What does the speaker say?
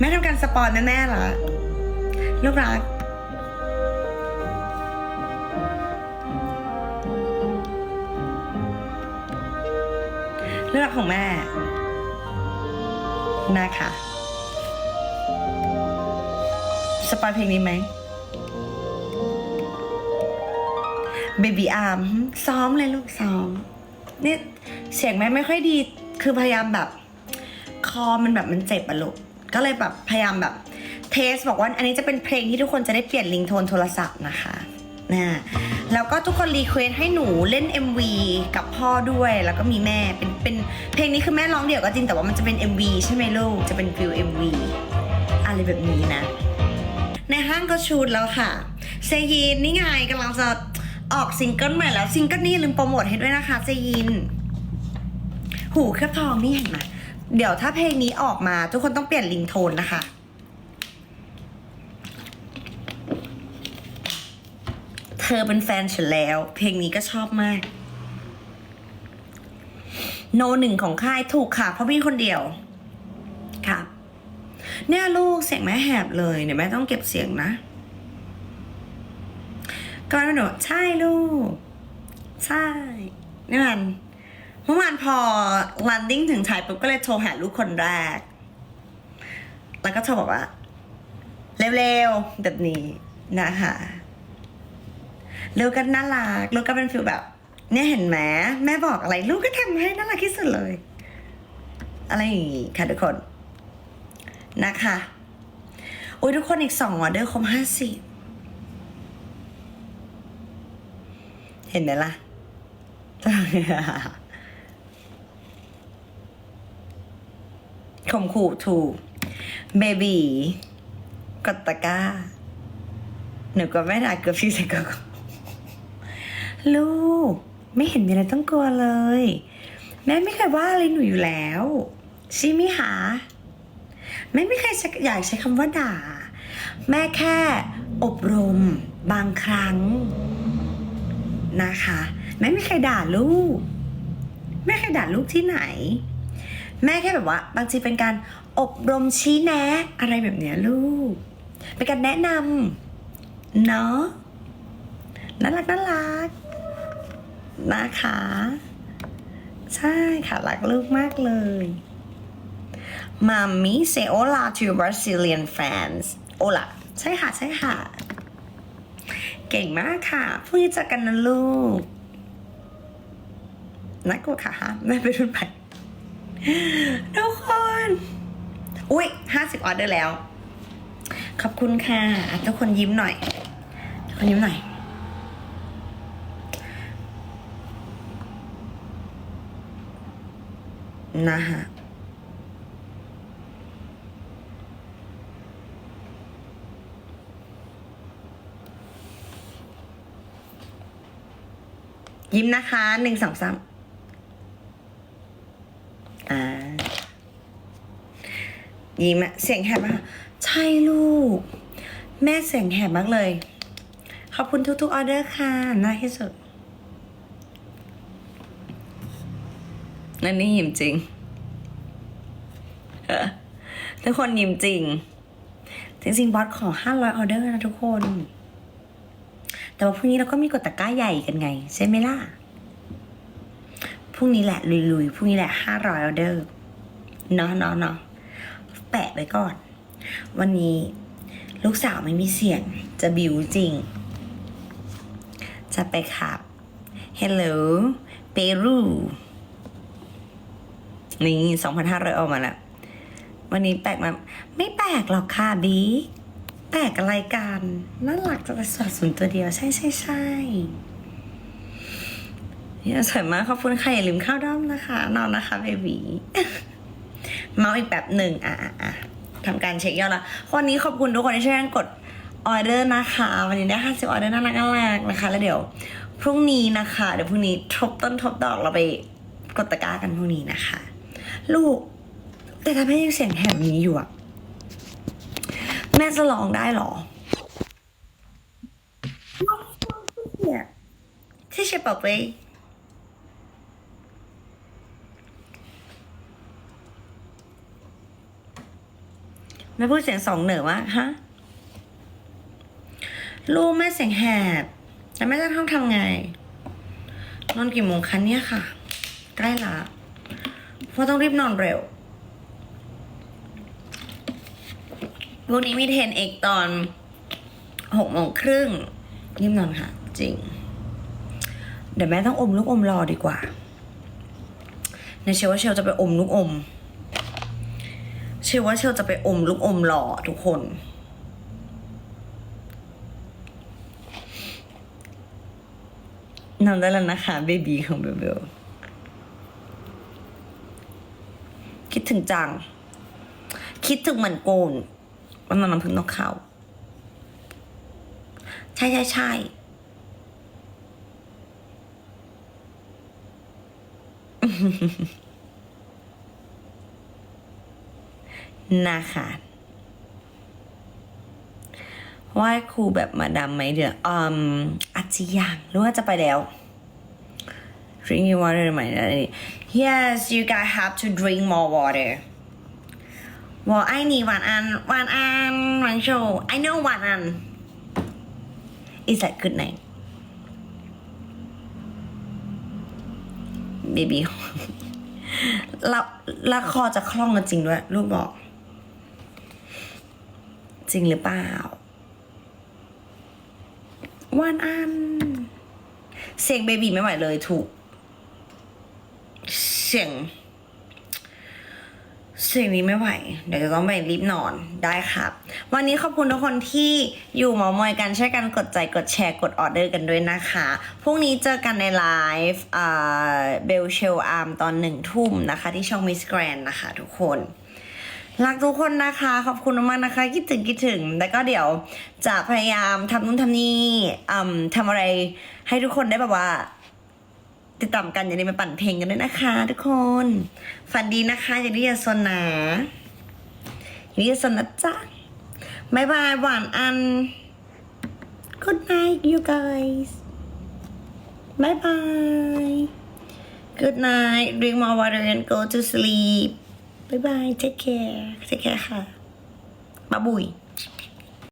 แม่ทำการสปอนแน่ๆเหรอลูกรัก เลือกของแม่ นะคะ สปอยเพลงนี้ไหม Baby Arm ซ้อมเลยลูกซ้อมนี่เสียงแม่ไม่ค่อยดี คือพยายามแบบ คอมันแบบมันเจ็บอะลูก ก็เลยแบบพยายามแบบเทสบอกว่าอันนี้จะเป็นเพลงที่ทุกคนจะได้เปลี่ยนลิงโทนโทรศัพท์นะคะนะแล้วก็ทุกคนรีเควสให้หนูเล่น MV กับพ่อด้วย แล้วก็มีแม่เป็นเป็นเพลงนี้คือแม่ร้องเดี่ยวก็จริงแต่ว่ามันจะเป็น MV ใช่ไหมลูกจะเป็นฟิล MV อะไรแบบนี้นะ ในห้างก็ชูดแล้วค่ะเซยินนี่ไงกำลังจะออกซิงเกิลใหม่แล้วซิงเกิลนี่ลืมโปรโมทให้ด้วยนะคะเซยิน หูเคลือบทองนี่เห็นไหม เดี๋ยวถ้าเพลงนี้ออกมา ทุกคนต้องเปลี่ยนลิงโทนนะคะ เธอเป็นแฟนฉันแล้ว เพลงนี้ก็ชอบมาก โนหนึ่งของค่ายถูกค่ะ เพราะพี่คนเดียวค่ะเนี่ยลูกเสียงแม่แหบเลยเดี๋ยวแม่ต้องเก็บเสียงนะก็หนูใช่ลูก ใช่นี่มัน มื่อวานพอ landing ถึงไทยปุ๊บก็เลยโทรหาลูกคนแรก แล้วก็โทรบอกว่า เร็วๆแบบนี้นะคะลูกก็น่ารักลูกก็เป็นฟิลแบบ เนี่ยเห็นไหมแม่บอกอะไร ลูกก็ทำให้น่ารักที่สุดเลย อะไรอย่างงี้ค่ะทุกคนนะคะโอ้ยทุกคนอีกสองออเดอร์ครบห้าสิบเห็นไหมล่ะ ข่มขู่ถูก เบบีกดตะก้า หนูก็ไม่ได้เกือบพี่ใส่ก็ลูก ไม่เห็นมีอะไรต้องกลัวเลย แม่ไม่เคยว่าอะไรหนูอยู่แล้วใช่ไหมคะไม่ไม่เคยอยากใช้คำว่าด่า แม่แค่อบรมบางครั้ง นะคะ แม่ไม่เคยด่าลูก แม่เคยด่าลูกที่ไหน แม่แค่แบบว่า บางทีเป็นการอบรมชี้แนะ อะไรแบบเนี้ยลูก เป็นการแนะนำเนาะน่ารักน่ารักนะคะ ใช่ค่ะรักลูกมากเลย Mommy say hola to Brazilian fans hola ใช่ค่ะ ใช่ค่ะ เก่งมากค่ะพรุ่งนี้เจอกันนะลูกน่ากลัวค่ะฮะแม่ไปรุ่นไป ทุกคน อุ้ยห้าสิบออเดอร์แล้ว ขอบคุณค่ะ ทุกคนยิ้มหน่อย ทุกคนยิ้มหน่อย นะฮะยิ้มนะคะหนึ่งสองสามอ่า ยิ้มอะเสียงแหบมากใช่ลูก แม่เสียงแหบมากเลย ขอบคุณทุกๆออเดอร์ค่ะ น่าที่สุดนั่นนี่ยิ้มจริงเออทุกคนยิ้มจริง จริงๆบอสขอห้าร้อยออเดอร์นะทุกคน แต่ว่าพรุ่งนี้เราก็มีกดตะกร้าใหญ่กันไง ใช่ไหมล่ะ พรุ่งนี้แหละลุยๆ พรุ่งนี้แหละห้าร้อยออเดอร์ เนาะเนาะเนาะ แปะไว้ก่อน วันนี้ลูกสาวไม่มีเสียงจะบิวจริง จะไปขับ Hello เปรูนี่สองพันห้าร้อยออกมาแล้ว วันนี้แปลกมาไม่แปลกหรอกค่ะบิ๊กแปลกอะไรกันน่ารักจะไปสอดศูนย์ตัวเดียว ใช่ใช่ใช่เนี่ยสวยมากขอบคุณค่ะอย่าลืมข้าวด้อมนะคะ นอนนะคะเบบี เมาอีกแบบหนึ่งอะอะทำการเช็คยอดแล้ววันนี้ขอบคุณทุกคนที่ช่วยกันกดออเดอร์นะคะ วันนี้ได้ห้าสิบออเดอร์น่ารักน่ารักนะคะ แล้วเดี๋ยวพรุ่งนี้นะคะ เดี๋ยวพรุ่งนี้ทบต้นทบดอกเราไปกดตะกร้ากันพรุ่งนี้นะคะ ลูก แต่ถ้าแม่ยังเสียงแหบนี้อยู่อะแม่จะร้องได้เหรอเนี่ยที่เชฟบอกไป ไม่พูดเสียงสองเหนือวะฮะลูกแม่เสียงแหบแต่แม่จะต้องทำไงนอนกี่โมงคะเนี่ยค่ะ ใกล้ละเพราะต้องรีบนอนเร็ววันนี้มีเทนเอกตอนหกโมงครึ่งรีบนอนค่ะ จริง เดี๋ยวแม่ต้องอมลูกอมรอดีกว่าในเชื่อว่าเชลจะไปอมลูกอม ชื่อว่าเชลจะไปอมลูกอมรอทุกคนนอนได้แล้วนะคะเบบีของเบลเบลคิดถึงจัง คิดถึงเหมือนโกนวันนั้นน้ำพึ่งนกเขาใช่ใช่ใช่ นะคะไหว้ครูแบบมาดามไหมเดี๋ยวอืมอาจจะยังหรือว่าจะไปแล้ว drinking water ไหมอะนี่ yes you guys have to drink more water ว่าไอ้นี่วันอันวันอันวันโชว์ I know วันอัน is that good night baby แล้วแล้วคอจะคล่องกันจริงด้วย ลูกบอก จริงหรือเปล่า วันอัน เสียงเบบีไม่ไหวเลยถูก เสียง เสียงนี้ไม่ไหว เดี๋ยวจะต้องไปรีบนอนได้ครับ วันนี้ขอบคุณทุกคนที่อยู่มามอยกันช่วยกันกดใจกดแชร์กดออเดอร์กันด้วยนะคะ พรุ่งนี้เจอกันในไลฟ์เบลเชลอาร์มตอนหนึ่งทุ่มนะคะ ที่ช่องมิสแกรนนะคะทุกคน รักทุกคนนะคะ ขอบคุณมากนะคะ คิดถึงคิดถึงแล้วก็เดี๋ยวจะพยายามทำนู่นทำนี่อืมทำอะไรให้ทุกคนได้แบบว่า ติดตามกันอย่าลืมไปปั่นเพลงกันด้วยนะคะ ทุกคน ฝันดีนะคะอย่าลืมอย่าซนนะอย่าลืมอย่าซนนะจ๊ะบายบายหวานอัน good night you guys bye bye good night drink more water and go to sleep บายบายเทคแคร์เทคแคร์ค่ะบ๊าบุ๋ย